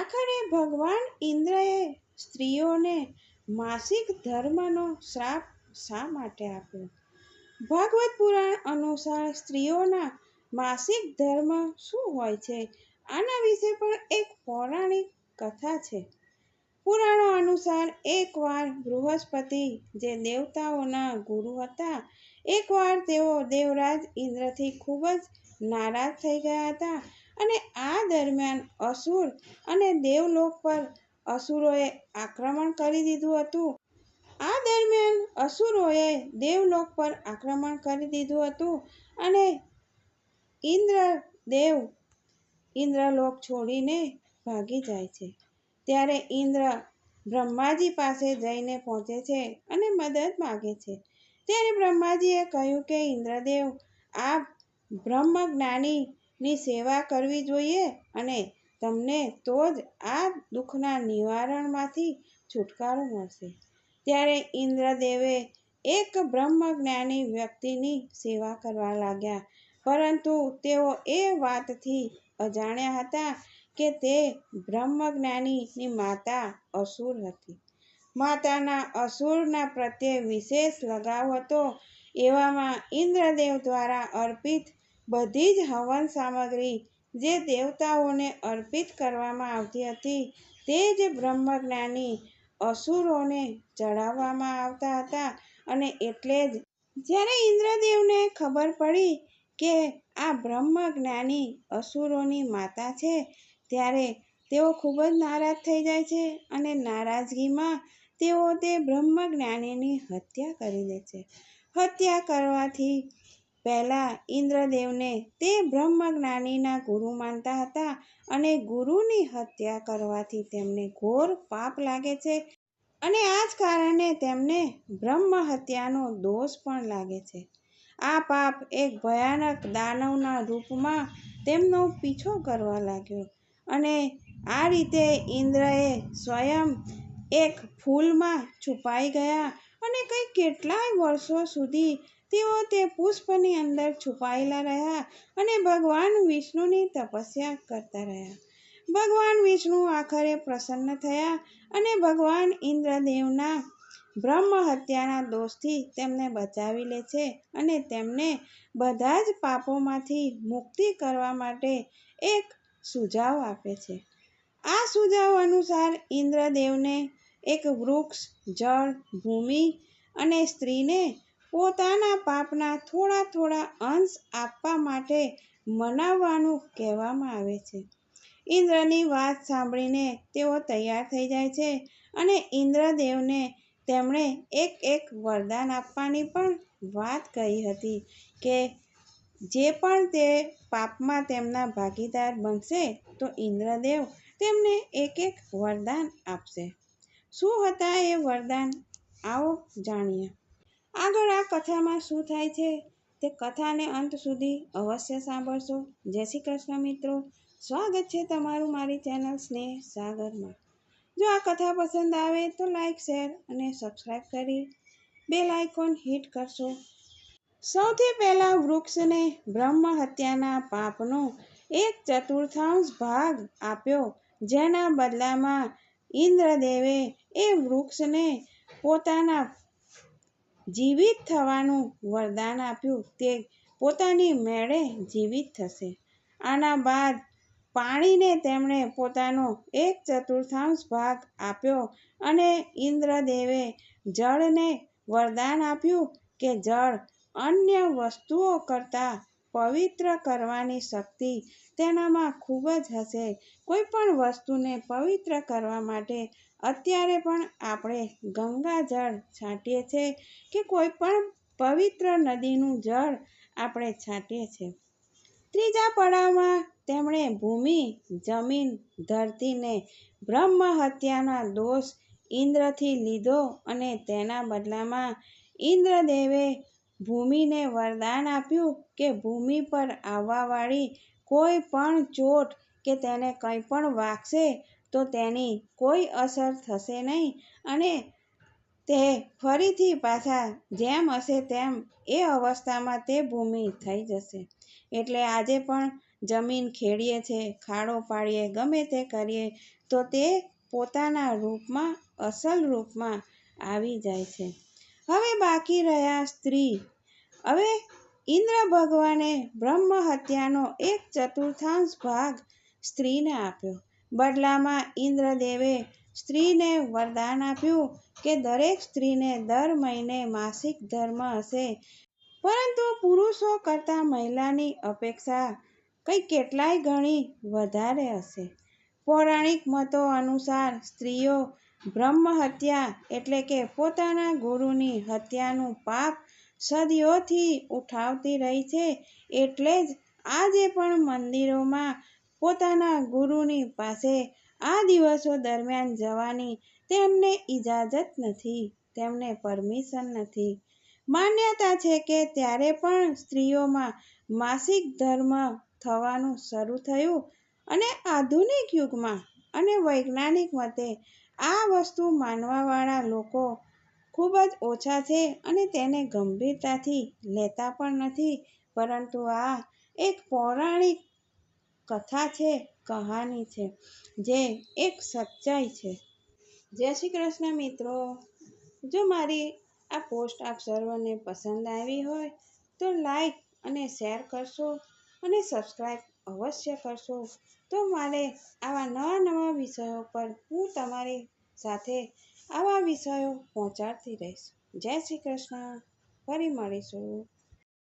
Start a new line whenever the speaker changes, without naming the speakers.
આખરે ભગવાન ઇન્દ્રએ સ્ત્રીઓને માસિક ધર્મનો શ્રાપ શા માટે આપ્યો? ભાગવત પુરાણ અનુસાર સ્ત્રીઓના માસિક ધર્મ શું હોય છે? આના વિશે પણ એક પૌરાણિક કથા છે. પુરાણો અનુસાર એકવાર બૃહસ્પતિ જે દેવતાઓના ગુરુ હતા, એકવાર તેઓ દેવરાજ ઇન્દ્રથી ખૂબ જ નારાજ થઈ ગયા હતા અને આ દરમિયાન અસુર અને દેવલોક પર અસુરોએ આક્રમણ કરી દીધું હતું. આ દરમિયાન અસુરોએ દેવલોક પર આક્રમણ કરી દીધું હતું અને ઇન્દ્રદેવ ઇન્દ્રલોક છોડીને ભાગી જાય છે. ત્યારે ઇન્દ્ર બ્રહ્માજી પાસે જઈને પહોંચે છે અને મદદ માગે છે. ત્યારે બ્રહ્માજીએ કહ્યું કે, ઇન્દ્રદેવ, આ બ્રહ્મજ્ઞાનીની સેવા કરવી જોઈએ અને તમને તો જ આ દુઃખના નિવારણમાંથી છુટકારો મળશે. ત્યારે ઇન્દ્રદેવે એક બ્રહ્મ જ્ઞાની વ્યક્તિની સેવા કરવા લાગ્યા, પરંતુ તેઓ એ વાતથી અજાણ્યા હતા કે તે બ્રહ્મજ્ઞાનીની માતા અસુર હતી. માતાના અસુરના પ્રત્યે વિશેષ લગાવ હતો, એવામાં ઇન્દ્રદેવ દ્વારા અર્પિત બધી જ હવન સામગ્રી જે દેવતાઓને અર્પિત કરવામાં આવતી હતી, તે જ બ્રહ્મજ્ઞાની અસુરોને ચડાવવામાં આવતા હતા. અને એટલે જ જ્યારે ઇન્દ્રદેવને ખબર પડી કે આ બ્રહ્મજ્ઞાની અસુરોની માતા છે, ત્યારે તેઓ ખૂબ જ નારાજ થઈ જાય છે અને નારાજગીમાં તેઓ તે બ્રહ્મજ્ઞાનીની હત્યા કરી દે છે. હત્યા કરવાથી પહેલાં ઇન્દ્રદેવને તે બ્રહ્મજ્ઞાનીના ગુરુ માનતા હતા અને ગુરુની હત્યા કરવાથી તેમને ઘોર પાપ લાગે છે અને આ જ કારણે તેમને બ્રહ્મ હત્યાનો દોષ પણ લાગે છે. આ પાપ એક ભયાનક દાનવના રૂપમાં તેમનો પીછો કરવા લાગ્યો અને આ રીતે ઇન્દ્રએ સ્વયં એક ફૂલમાં છુપાઈ ગયા અને કંઈ કેટલાય વર્ષો સુધી તેઓ તે પુષ્પની અંદર છુપાયેલા રહ્યા અને ભગવાન વિષ્ણુની તપસ્યા કરતા રહ્યા. ભગવાન વિષ્ણુ આખરે પ્રસન્ન થયા અને ભગવાન ઇન્દ્રદેવના બ્રહ્મ હત્યાના દોષથી તેમને બચાવી લે છે અને તેમને બધા જ પાપોમાંથી મુક્તિ કરવા માટે એક સુઝાવ આપે છે. આ સુઝાવ અનુસાર ઇન્દ્રદેવને એક વૃક્ષ, જળ, ભૂમિ અને સ્ત્રીને પોતાના પાપના થોડા થોડા અંશ આપવા માટે મનાવવાનું કહેવામાં આવે છે. ઇન્દ્રની વાત સાંભળીને તેઓ તૈયાર થઈ જાય છે અને ઇન્દ્રદેવને તેમણે એક એક વરદાન આપવાની પણ વાત કહી હતી કે જે પણ તે પાપમાં તેમના ભાગીદાર બનશે તો ઇન્દ્રદેવ તેમને એક એક વરદાન આપશે. શું હતા એ વરદાન? આવો જાણીએ. આગળ આ કથામાં શું થાય છે તે કથાને અંત સુધી અવશ્ય સાંભળશો. જય શ્રી કૃષ્ણ મિત્રો. સ્વાગત છે તમારું મારી ચેનલ સ્નેહ સાગરમાં. જો આ કથા પસંદ આવે તો લાઈક, શેર અને સબસ્ક્રાઈબ કરી બેલ આઇકોન હિટ કરશો. સૌથી પહેલાં વૃક્ષને બ્રહ્મ હત્યાના પાપનો એક ચતુર્થાંશ ભાગ આપ્યો. જેના બદલામાં ઇન્દ્રદેવે એ વૃક્ષને પોતાના જીવિત થવાનું વરદાન આપ્યું તે પોતાની મેળે જીવિત થશે. આના બાદ પાણીને તેમણે પોતાનો એક ચતુર્થાંશ ભાગ આપ્યો અને ઇન્દ્રદેવે જળને વરદાન આપ્યું કે જળ અન્ય વસ્તુઓ કરતાં પવિત્ર કરવાની શક્તિ તેનામાં ખૂબ જ હશે. કોઈ પણ વસ્તુને પવિત્ર કરવા માટે અત્યારે પણ આપણે ગંગા જળ છાંટીએ છીએ કે કોઈ પણ પવિત્ર નદીનું જળ આપણે છાંટીએ છીએ ત્રીજા પડાવમાં તેમણે ભૂમિ, જમીન, ધરતીને બ્રહ્મ હત્યાના દોષ ઇન્દ્રથી લીધો અને તેના બદલામાં ઇન્દ્રદેવે ભૂમિને વરદાન આપ્યું કે ભૂમિ પર આવવાવાળી કોઈ પણ ચોટ કે તેને કંઈ પણ વાગશે તો તેની કોઈ અસર થશે નહીં અને તે ફરીથી પાછા જેમ હશે તેમ એ અવસ્થામાં તે ભૂમિ થઈ જશે. એટલે આજે પણ જમીન ખેડીએ છે, ખાડો પાડીએ, ગમે તે કરીએ, તો તે પોતાના રૂપમાં, અસલ રૂપમાં આવી જાય છે. હવે બાકી રહ્યા સ્ત્રી હવે ઇન્દ્ર ભગવાને બ્રહ્મ હત્યાનો એક ચતુર્થાંશ ભાગ સ્ત્રીને આપ્યો. બદલામાં ઇન્દ્રદેવે સ્ત્રીને વરદાન આપ્યું કે દરેક સ્ત્રીને દર મહિને માસિક ધર્મ હશે. પરંતુ પુરુષો કરતાં મહિલાની અપેક્ષા કંઈ કેટલાય ગણી વધારે હશે. પૌરાણિક મતો અનુસાર સ્ત્રીઓ બ્રહ્મ હત્યા એટલે કે પોતાના ગુરુની હત્યાનું પાપ સદીઓથી ઉઠાવતી રહી છે, એટલે જ આજે પણ મંદિરોમાં પોતાના ગુરુની પાસે આ દિવસો દરમિયાન જવાની તેમને ઇજાજત નથી, તેમને પરમિશન નથી. માન્યતા છે કે ત્યારે પણ સ્ત્રીઓમાં માસિક ધર્મ થવાનું શરૂ થયું અને આધુનિક યુગમાં અને વૈજ્ઞાનિક મતે આ વસ્તુ માનવાવાળા લોકો ખૂબ જ ઓછા છે અને તેને ગંભીરતાથી લેતા પણ નથી. પરંતુ આ એક પૌરાણિક કથા છે, કહાની છે, જે એક સચ્ચાઈ છે. જય શ્રી કૃષ્ણ મિત્રો. જો મારી આ પોસ્ટ આપ સર્વને પસંદ આવી હોય તો લાઈક અને શેર કરશો અને સબસ્ક્રાઈબ અવશ્ય કરશો. તો મારે આવા નવા નવા વિષયો પર હું તમારી સાથે આવા વિષયો પહોંચાડતી રહીશ. જય શ્રી કૃષ્ણ. ફરી મળીશું.